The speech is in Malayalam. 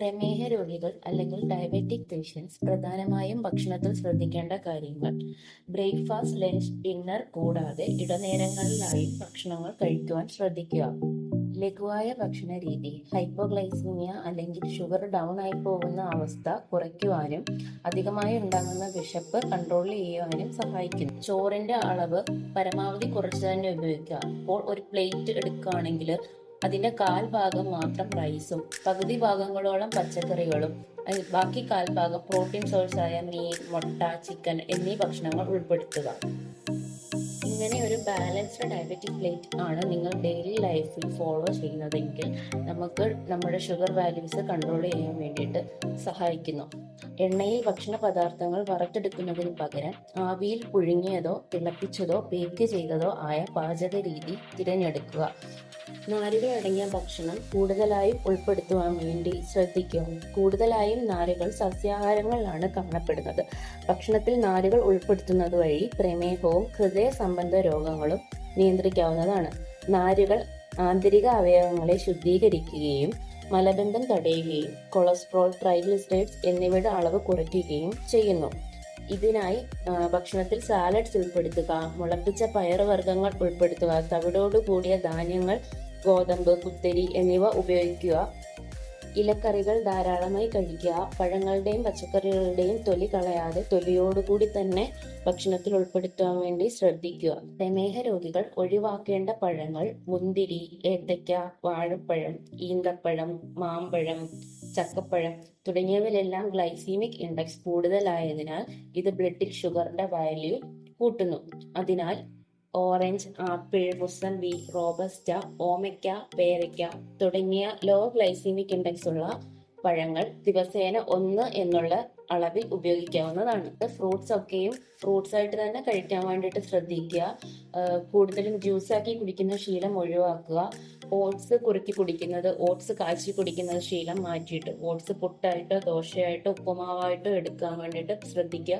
പ്രമേഹ രോഗികൾ അല്ലെങ്കിൽ ഡയബറ്റിക് പേഷ്യൻസ് പ്രധാനമായും ഭക്ഷണത്തിൽ ശ്രദ്ധിക്കേണ്ട കാര്യങ്ങൾ. ബ്രേക്ക്ഫാസ്റ്റ് ലഞ്ച് ഡിന്നർ കൂടാതെ ഇടനേരങ്ങളിലായി ഭക്ഷണങ്ങൾ കഴിക്കുവാൻ ശ്രദ്ധിക്കുക. ലഘുവായ ഭക്ഷണ രീതി ഹൈപ്പോഗ്ലൈസീമിയ അല്ലെങ്കിൽ ഷുഗർ ഡൗൺ ആയി പോകുന്ന അവസ്ഥ കുറയ്ക്കുവാനും അധികമായി ഉണ്ടാകുന്ന വിശപ്പ് കൺട്രോൾ ചെയ്യുവാനും സഹായിക്കുന്നു. ചോറിന്റെ അളവ് പരമാവധി കുറച്ച് തന്നെ ഉപയോഗിക്കുക. അപ്പോൾ ഒരു പ്ലേറ്റ് എടുക്കുകയാണെങ്കിൽ അതിന്റെ കാൽഭാഗം മാത്രം റൈസും പകുതി ഭാഗങ്ങളോളം പച്ചക്കറികളും ബാക്കി കാൽഭാഗം പ്രോട്ടീൻ സോഴ്സായ മീൻ മുട്ട ചിക്കൻ എന്നീ ഭക്ഷണങ്ങൾ ഉൾപ്പെടുത്തുക. ഇങ്ങനെ ഒരു ബാലൻസ്ഡ് ഡയബറ്റിക് പ്ലേറ്റ് ആണ് നിങ്ങൾ ഡെയിലി ലൈഫിൽ ഫോളോ ചെയ്യുന്നതെങ്കിൽ നമുക്ക് നമ്മുടെ ഷുഗർ വാല്യൂസ് കൺട്രോൾ ചെയ്യാൻ വേണ്ടിയിട്ട് സഹായിക്കുന്നു. എണ്ണയിൽ ഭക്ഷണ പദാർത്ഥങ്ങൾ വറുത്തെടുക്കുന്നതിന് പകരം ആവിയിൽ പുഴുങ്ങിയതോ തിളപ്പിച്ചതോ ബേക്ക് ചെയ്തതോ ആയ പാചക രീതി തിരഞ്ഞെടുക്കുക. നാരുകൾ അടങ്ങിയ ഭക്ഷണം കൂടുതലായും ഉൾപ്പെടുത്തുവാൻ വേണ്ടി ശ്രദ്ധിക്കുക കൂടുതലായും നാരുകൾ സസ്യാഹാരങ്ങളിലാണ് കാണപ്പെടുന്നത്. ഭക്ഷണത്തിൽ നാരുകൾ ഉൾപ്പെടുത്തുന്നത് വഴി പ്രമേഹവും ഹൃദയ സംബന്ധ രോഗങ്ങളും നിയന്ത്രിക്കാവുന്നതാണ്. നാരുകൾ ആന്തരിക അവയവങ്ങളെ ശുദ്ധീകരിക്കുകയും മലബന്ധം തടയുകയും കൊളസ്ട്രോൾ ട്രൈഗ്ലിസറൈഡ്സ് എന്നിവയുടെ അളവ് കുറയ്ക്കുകയും ചെയ്യുന്നു. ഇതിനായി ഭക്ഷണത്തിൽ സാലഡ്സ് ഉൾപ്പെടുത്തുക മുളപ്പിച്ച പയറുവർഗങ്ങൾ ഉൾപ്പെടുത്തുക തവിടോട് കൂടിയ ധാന്യങ്ങൾ ഗോതമ്പ് കുത്തരി എന്നിവ ഉപയോഗിക്കുക. ഇലക്കറികൾ ധാരാളമായി കഴിക്കുക. പഴങ്ങളുടെയും പച്ചക്കറികളുടെയും തൊലി കളയാതെ തൊലിയോടുകൂടി തന്നെ ഭക്ഷണത്തിൽ ഉൾപ്പെടുത്താൻ വേണ്ടി ശ്രദ്ധിക്കുക. പ്രമേഹ രോഗികൾ ഒഴിവാക്കേണ്ട പഴങ്ങൾ മുന്തിരി ഏത്തയ്ക്ക വാഴപ്പഴം ഈന്തപ്പഴം മാമ്പഴം ചക്കപ്പഴം തുടങ്ങിയവയിലെല്ലാം ഗ്ലൈസീമിക് ഇൻഡെക്സ് കൂടുതലായതിനാൽ ഇത് ബ്ലഡിൽ ഷുഗറിന്റെ വാല്യൂ കൂട്ടുന്നു. അതിനാൽ ഓറഞ്ച് ആപ്പിൾ മുസംബി റോബസ്റ്റ ഓമയ്ക്ക പേരയ്ക്ക തുടങ്ങിയ ലോ ഗ്ലൈസീമിക് ഇൻഡെക്സ് ഉള്ള പഴങ്ങൾ ദിവസേന ഒന്ന് എന്നുള്ള അളവിൽ ഉപയോഗിക്കാവുന്നതാണ്. ഫ്രൂട്ട്സ് ഒക്കെയും ഫ്രൂട്ട്സ് ആയിട്ട് തന്നെ കഴിക്കാൻ വേണ്ടിയിട്ട് ശ്രദ്ധിക്കുക. കൂടുതലും ജ്യൂസാക്കി കുടിക്കുന്ന ശീലം ഒഴിവാക്കുക. ഓട്സ് കുറുക്കി കുടിക്കുന്നത് ഓട്സ് കാച്ചി കുടിക്കുന്നത് ശീലം മാറ്റിയിട്ട് ഓട്സ് പുട്ടായിട്ടോ ദോശയായിട്ടോ ഉപ്പുമാവായിട്ടോ എടുക്കാൻ വേണ്ടിയിട്ട് ശ്രദ്ധിക്കുക.